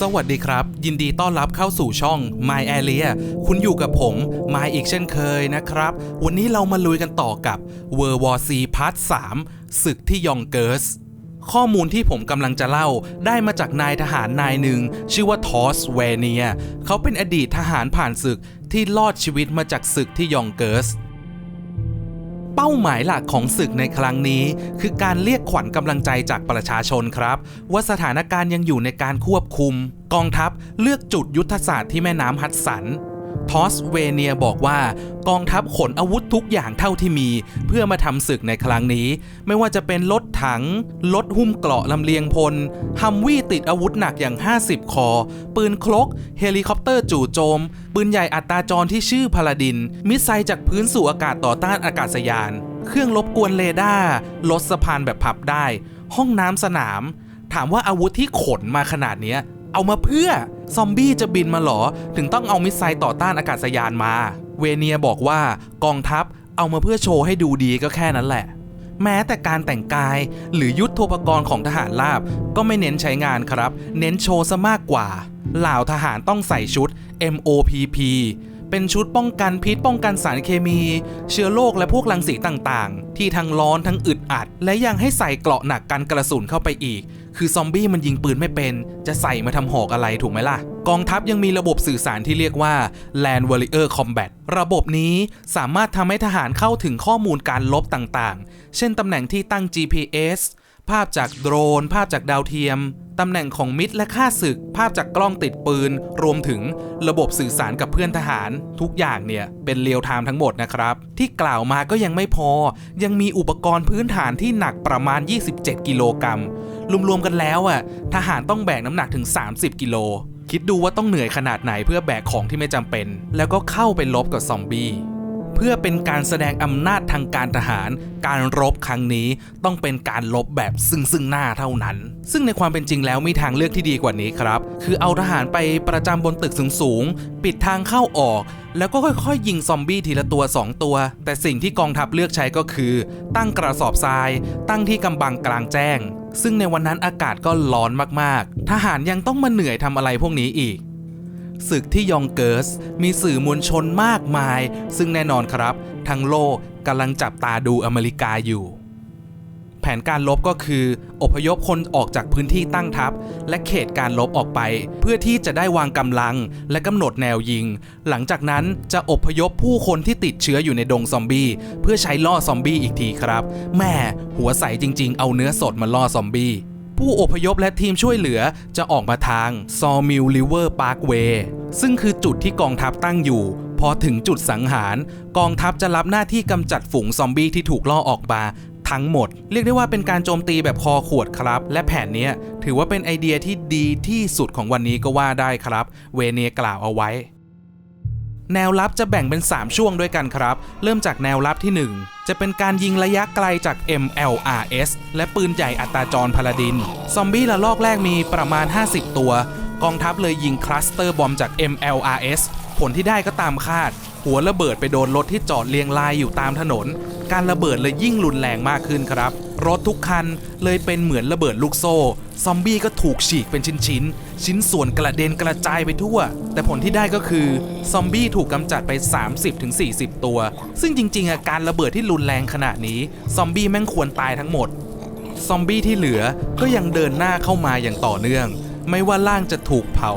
สวัสดีครับ ยินดีต้อนรับเข้าสู่ช่อง My Area คุณอยู่กับผม My อีกเช่นเคยนะครับ วันนี้เรามาลุยกันต่อกับ World War C Part 3ศึกที่ยองเกิร์สข้อมูลที่ผมกำลังจะเล่าได้มาจากนายทหารนายหนึ่ง ชื่อว่าทอสเวเนีย เขาเป็นอดีตทหารผ่านศึกที่รอดชีวิตมาจากศึกที่ยองเกิร์ส เป้าหมายหลักของศึกในครั้งนี้ คือการเรียกขวัญกำลังใจจากประชาชนครับ ว่าสถานการณ์ยังอยู่ในการควบคุม กองทัพเลือกจุดยุทธศาสตร์ที่แม่น้ำฮัดสัน ทอสเวเนียบอกว่ากองทัพขนอาวุธทุกอย่างเท่าที่มี เพื่อมาทำศึกในครั้งนี้ ไม่ว่าจะเป็นรถถังรถหุ้มเกราะลำเลียงพลฮัมวี่ติดอาวุธหนักอย่าง 50 คอ ปืนคลกเฮลิคอปเตอร์จู่โจม ปืนใหญ่อัตราจรที่ชื่อพาลาดิน มิสไซล์จากพื้นสู่อากาศต่อต้านอากาศยาน เครื่องรบกวนเรดาร์รถสะพานแบบพับได้ ห้องน้ำสนาม ถามว่าอาวุธที่ขนมาขนาดนี้ เอามาเพื่อ ซอมบี้จะบินมาหรอ ถึงต้องเอามิสไซล์ต่อต้านอากาศยานมา เวเนียบอกว่ากองทัพเอามาเพื่อโชว์ให้ดูดีก็แค่นั้นแหละ แม้แต่การแต่งกายหรือยุทธโภกรณของทหารราบ ก็ไม่เน้นใช้งานครับ เน้นโชว์ซะมากกว่า เหล่าทหารต้องใส่ชุด MOPP เป็นชุดป้องกันพิษป้องกันสารเคมี เชื้อโรคและพวกรังสีต่างๆ ที่ทั้งร้อนทั้งอึดอัด และยังให้ใส่เกราะหนักกันกระสุนเข้าไปอีก คือซอมบี้มันยิงปืนไม่เป็น จะใส่มาทำหอกอะไรถูกไหมล่ะ กองทัพยังมีระบบสื่อสารที่เรียกว่า Land Warrior Combat ระบบนี้สามารถทำให้ทหารเข้าถึงข้อมูลการลบต่างๆ เช่นตำแหน่งที่ตั้ง GPS ภาพจากโดรน ภาพจากดาวเทียม ตำแหน่งของมิตรและค่าศึก ภาพจากกล้องติดปืน รวมถึงระบบสื่อสารกับเพื่อนทหาร ทุกอย่างเนี่ย เป็นเรียลไทม์ทั้งหมดนะครับ ที่กล่าวมาก็ยังไม่พอ ยังมีอุปกรณ์พื้นฐานที่หนักประมาณ 27 กิโลกรัม รวมๆกันแล้วอะทหารต้องแบกน้ำหนักถึง 30 กิโล คิดดูว่าต้องเหนื่อยขนาดไหนเพื่อแบกของที่ไม่จำเป็น แล้วก็เข้าไปลบกับซอมบี้เพื่อเป็นการแสดงอำนาจทางการทหาร การรบครั้งนี้ต้องเป็นการลบแบบซึ่งซึ่งหน้าเท่านั้น ซึ่งในความเป็นจริงแล้วมีทางเลือกที่ดีกว่านี้ครับ คือเอาทหารไปประจำบนตึกสูงๆ ปิดทางเข้าออก แล้วก็ค่อยๆ ยิงซอมบี้ทีละตัว 2 ตัว แต่สิ่งที่กองทัพเลือกใช้ก็คือ ตั้งกระสอบทราย ตั้งที่กำบังกลางแจ้ง ซึ่งในวันนั้นอากาศก็ร้อนมากๆ ทหารยังต้องมาเหนื่อยทำอะไรพวกนี้อีก ศึกที่ยองเกิร์สมีสื่อมวลชนมากมาย ซึ่งแน่นอนครับ ทั้งโลกกำลังจับตาดูอเมริกาอยู่ นการลบก็คือ อพยพคนออกจากพื้นที่ตั้งทัพ และเขตการลบออกไป เพื่อที่จะได้วางกำลัง และกำหนดแนวยิง หลังจากนั้นจะอพยพผู้คนที่ติดเชื้ออยู่ในดงซอมบี้เพื่อใช้ล่อซอมบี้อีกทีครับ แม่หัวใสจริง ๆ เอาเนื้อสดมาล่อซอมบี้ผู้อพยพและทีมช่วยเหลือจะออกมาทาง Sawmill River Parkway ซึ่งคือจุดที่กองทัพตั้งอยู่ พอถึงจุดสังหาร กองทัพจะรับหน้าที่กำจัดฝูงซอมบี้ที่ถูกล่อออกมา ทั้งหมด เรียกได้ว่าเป็นการโจมตีแบบคอขวดครับ และแผนนี้ถือว่าเป็นไอเดียที่ดีที่สุดของวันนี้ก็ว่าได้ครับ เวเนียกล่าวเอาไว้ แนวรับจะแบ่งเป็น 3 ช่วงด้วยกันครับ เริ่มจากแนวรับที่ 1 จะเป็นการยิงระยะไกลจาก MLRS และปืนใหญ่อัตราจรพาลาดิน ซอมบี้ละลอกแรกมีประมาณ 50 ตัว กองทัพเลยยิงคลัสเตอร์บอมจาก MLRS ผลที่ได้ก็ตามคาด หัวระเบิดไปโดนรถที่จอดเรียงรายอยู่ตามถนน การระเบิดเลยยิ่งรุนแรงมากขึ้นครับ รถทุกคันเลยเป็นเหมือนระเบิดลูกโซ่ ซอมบี้ก็ถูกฉีกเป็นชิ้นๆชิ้นส่วนกระเด็นกระจายไปทั่ว แต่ผลที่ได้ก็คือ ซอมบี้ถูกกำจัดไป 30-40 ตัว ซึ่งจริงๆอาการระเบิดที่รุนแรงขนาดนี้ ซอมบี้แม่งควรตายทั้งหมด ซอมบี้ที่เหลือก็ยังเดินหน้าเข้ามาอย่างต่อเนื่อง ไม่ว่าร่างจะถูกเผา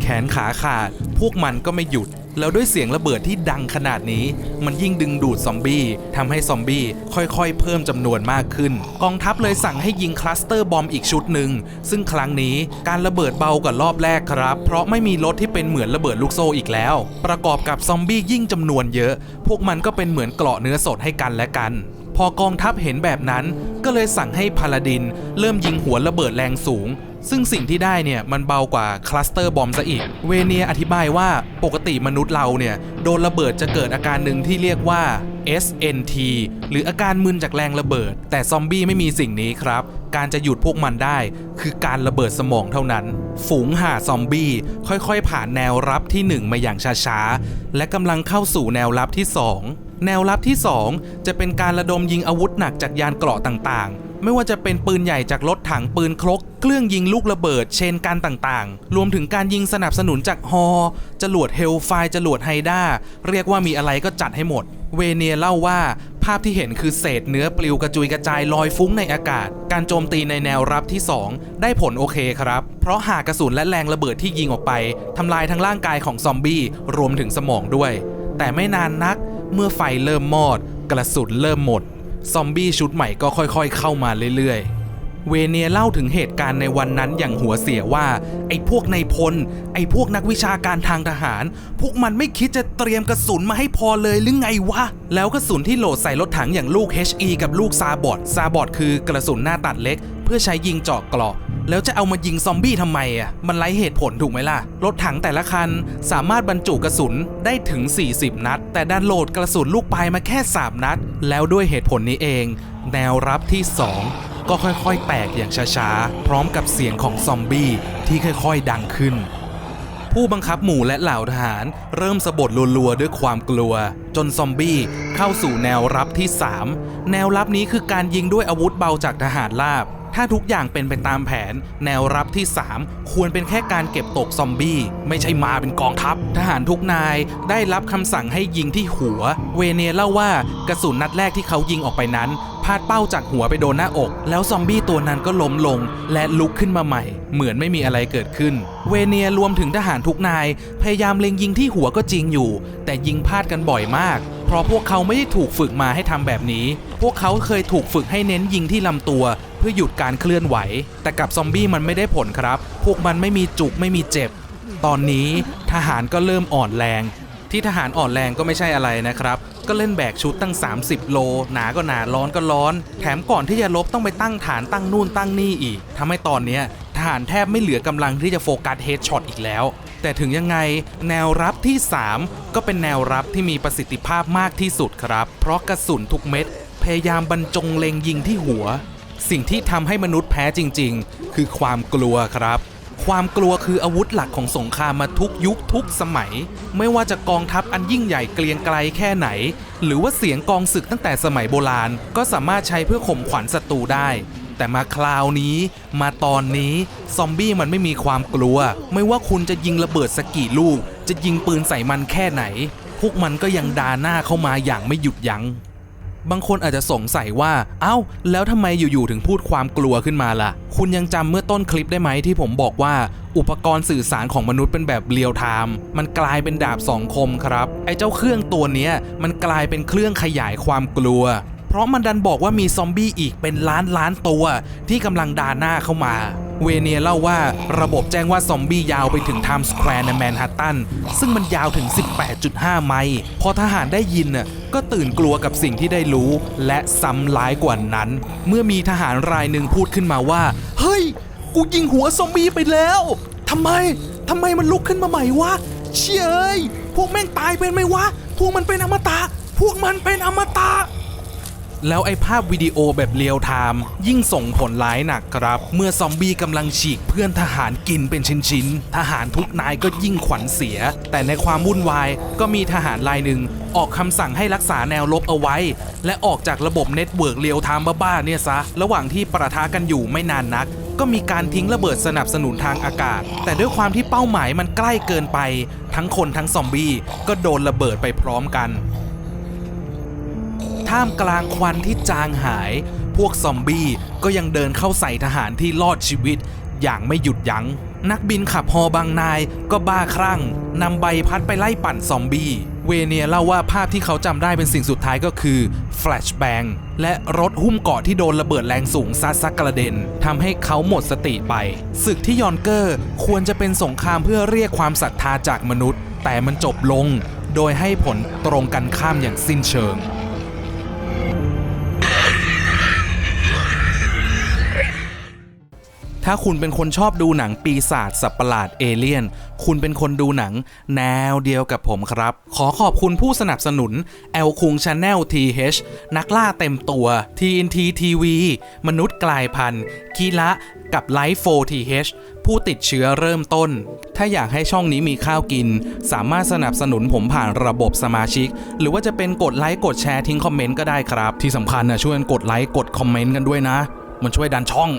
แขนขาขาด พวกมันก็ไม่หยุด แล้วด้วยเสียงระเบิดที่ดังขนาดนี้ มันยิ่งดึงดูดซอมบี้ทำให้ซอมบี้ค่อยๆ เพิ่มจำนวนมากขึ้น กองทัพเลยสั่งให้ยิงคลัสเตอร์บอมอีกชุดหนึ่ง ซึ่งครั้งนี้การระเบิดเบากว่ารอบแรกครับ เพราะไม่มีรถที่เป็นเหมือนระเบิดลูกโซ่อีกแล้ว ประกอบกับซอมบี้ยิ่งจำนวนเยอะ พวกมันก็เป็นเหมือนเกราะเนื้อสดให้กันและกันพอกองทัพเห็นแบบนั้น ก็เลยสั่งให้พาลาดิน เริ่มยิงหัวระเบิดแรงสูง ซึ่งสิ่งที่ได้เนี่ยมันเบากว่าคลัสเตอร์บอมซะอีก เวเนียอธิบายว่าปกติมนุษย์เราเนี่ยโดนระเบิดจะเกิดอาการหนึ่งที่เรียกว่า SNT หรืออาการมึนจากแรงระเบิด แต่ซอมบี้ไม่มีสิ่งนี้ครับ การจะหยุดพวกมันได้ คือการระเบิดสมองเท่านั้น ฝูงห่าซอมบี้ค่อยๆ ผ่านแนวรับที่ 1 มาอย่างช้าๆ และกำลังเข้าสู่แนวรับที่ 2 แนวรับที่ 2 จะเป็นการระดมยิงอาวุธหนักจากยานเกราะต่างๆ ไม่ว่าจะเป็นปืนใหญ่จากรถถังปืนครก เครื่องยิงลูกระเบิด เชนกันต่างๆ รวมถึงการยิงสนับสนุนจากฮอจรวดเฮลไฟจรวดไฮด้าเรียกว่ามีอะไรก็จัดให้หมด เวเนียเล่าว่าภาพที่เห็นคือเศษเนื้อปลิวกระจุยกระจายลอยฟุ้งในอากาศ การโจมตีในแนวรับที่ 2 ได้ผลโอเคครับ เพราะหากกระสุนและแรงระเบิดที่ยิงออกไปทำลายทั้งร่างกายของซอมบี้รวมถึงสมองด้วย แต่ไม่นานนักเมื่อไฟเริ่มมอด กระสุนเริ่มหมด ซอมบี้ชุดใหม่ก็ค่อยๆ เข้ามาเรื่อยๆเวเนียเล่าถึงเหตุการณ์ในวันนั้นอย่างหัวเสียว่า ไอ้พวกในายพล ไอ้พวกนักวิชาการทางทหาร พวกมันไม่คิดจะเตรียมกระสุนมาให้พอเลยหรือไงวะ แล้วกระสุนที่โหลดใส่รถถังอย่างลูก HE กับลูกซาบอดซาบอดคือกระสุนหน้าตัดเล็ก เพื่อใช้ยิงเจาะเกราะ แล้วจะเอามายิงซอมบี้ทำไมอะ มันไร้เหตุผลถูกไหมล่ะ รถถังแต่ละคันสามารถบรรจุกระสุนได้ถึง 40 นัด แต่ดันโหลดกระสุนลูกปลายมาแค่ 3 นัด แล้วด้วยเหตุผลนี้เอง แนวรับที่ 2 ก็ค่อยๆ แตกอย่างช้าๆ พร้อมกับเสียงของซอมบี้ที่ค่อยๆ ดังขึ้นผู้บังคับหมู่และเหล่าทหาร เริ่มสะบดรัวๆด้วยความกลัว จนซอมบี้เข้าสู่แนวรับที่ 3 แนวรับนี้คือการยิงด้วยอาวุธเบาจากทหารราบ ถ้าทุกอย่างเป็นไปตามแผน แนวรับที่ 3 ควรเป็นแค่การเก็บตกซอมบี้ ไม่ใช่มาเป็นกองทัพ ทหารทุกนายได้รับคำสั่งให้ยิงที่หัว เวเนียเล่าว่ากระสุนนัดแรกที่เขายิงออกไปนั้นพลาดเป้าจากหัวไปโดนหน้าอก แล้วซอมบี้ตัวนั้นก็ล้มลง และลุกขึ้นมาใหม่ เหมือนไม่มีอะไรเกิดขึ้น เวเนียรวมถึงทหารทุกนาย พยายามเล็งยิงที่หัวก็จริงอยู่ แต่ยิงพลาดกันบ่อยมาก เพราะพวกเขาไม่ได้ถูกฝึกมาให้ทำแบบนี้ พวกเขาเคยถูกฝึกให้เน้นยิงที่ลำตัว เพื่อหยุดการเคลื่อนไหว แต่กับซอมบี้มันไม่ได้ผลครับ พวกมันไม่มีจุกไม่มีเจ็บ ตอนนี้ทหารก็เริ่มอ่อนแรง ที่ทหารอ่อนแรงก็ไม่ใช่อะไรนะครับ ก็เล่นแบกชุดตั้ง 30 โล หนาก็หนาร้อนก็ร้อน แถมก่อนที่จะลบต้องไปตั้งฐานตั้งนู่นตั้งนี่อีกทำให้ตอนนี้ทหารแทบไม่เหลือกำลังที่จะโฟกัสเฮดช็อตอีกแล้ว แต่ถึงยังไงแนวรับที่ 3 ก็เป็นแนวรับที่มีประสิทธิภาพมากที่สุดครับ เพราะกระสุนทุกเม็ดพยายามบรรจงเล็งยิงที่หัว สิ่งที่ทำให้มนุษย์แพ้จริง ๆ คือความกลัวครับ ความกลัวคืออาวุธหลักของสงครามมาทุกยุคทุกสมัย ไม่ว่าจะกองทัพอันยิ่งใหญ่เกรียงไกลแค่ไหน หรือว่าเสียงกองศึกตั้งแต่สมัยโบราณ ก็สามารถใช้เพื่อข่มขวัญศัตรูได้แต่มาคราวนี้มาตอนนี้ ซอมบี้มันไม่มีความกลัว ไม่ว่าคุณจะยิงระเบิดสกกี่ลูก จะยิงปืนใส่มันแค่ไหน พวกมันก็ยังดาหน้าเข้ามาอย่างไม่หยุดยัง้ง บางคนอาจจะสงสัยว่า เอ้า แล้วทำไมอยู่ๆถึงพูดความกลัวขึ้นมาล่ะ คุณยังจำเมื่อต้นคลิปได้ไหมที่ผมบอกว่า อุปกรณ์สื่อสารของมนุษย์เป็นแบบเรียลไทม์มันกลายเป็นดาบสองคมครับ ไอ้เจ้าเครื่องตัวนี้มันกลายเป็นเครื่องขยายความกลัว เพราะมันดันบอกว่ามีซอมบี้อีกเป็นล้านล้านตัว ที่กำลังดาหน้าเข้ามา เวเนียเล่าว่าระบบแจ้งว่าซอมบี้ยาวไปถึงไทม์สแควร์ในแมนฮัตตัน ซึ่งมันยาวถึง 18.5 ไมล์พอทหารได้ยินน่ะก็ตื่นกลัวกับสิ่งที่ได้รู้ และซ้ำร้ายกว่านั้น เมื่อมีทหารรายหนึ่งพูดขึ้นมาว่า เฮ้ย กูยิงหัวซอมบี้ไปแล้วทำไมทำไมมันลุกขึ้นมาใหม่วะเชยเอ้ยพวกแม่งตายเป็นไหมวะ พวกมันเป็นอมตะ พวกมันเป็นอมตะ แล้วไอภาพวิดีโอแบบเรียลไทม์ยิ่งส่งผลร้ายหนักครับ เมื่อซอมบี้กำลังฉีกเพื่อนทหารกินเป็นชิ้นๆ ทหารทุกนายก็ยิ่งขวัญเสีย แต่ในความวุ่นวายก็มีทหารรายหนึ่งออกคำสั่งให้รักษาแนวรบเอาไว้ และออกจากระบบเน็ตเวิร์กเรียลไทม์บ้าๆเนี่ยซะ ระหว่างที่ประทะกันอยู่ไม่นานนักก็มีการทิ้งระเบิดสนับสนุนทางอากาศ แต่ด้วยความที่เป้าหมายมันใกล้เกินไป ทั้งคนทั้งซอมบี้ก็โดนระเบิดไปพร้อมกัน ท่ามกลางควันที่จางหาย พวกซอมบี้ก็ยังเดินเข้าใส่ทหารที่รอดชีวิต อย่างไม่หยุดยัง้ง นักบินขับฮอบางนายก็บ้าคลั่งนำใบพัดไปไล่ปั่นซอมบี้ เวเนียเล่าว่าภาพที่เขาจำได้เป็นสิ่งสุดท้ายก็คือแฟลชแบงและรถหุ้มเกาะที่โดนระเบิดแรงสูงซัดซักกระเด็นทำให้เขาหมดสติไป ศึกที่ยอนเกอร์ควรจะเป็นสงครามเพื่อเรียกความศรัทธาจากมนุษย์ แต่มันจบลง โดยให้ผลตรงกันข้ามอย่างสิ้นเชิง ถ้าคุณเป็นคนชอบดูหนังปีศาจสัตว์ประหลาดเอเลี่ยน คุณเป็นคนดูหนังแนวเดียวกับผมครับ ขอขอบคุณผู้สนับสนุน L คุง Channel TH นักล่าเต็มตัว TNT TV มนุษย์กลายพันธุ์คีละกับ Life 4 TH ผู้ติดเชื้อเริ่มต้น ถ้าอยากให้ช่องนี้มีข้าวกิน สามารถสนับสนุนผมผ่านระบบสมาชิก หรือว่าจะเป็นกดไลค์กดแชร์ทิ้งคอมเมนต์ก็ได้ครับ ที่สำคัญนะช่วยกดไลค์กดคอมเมนต์กันด้วยนะ มันช่วยดันช่อง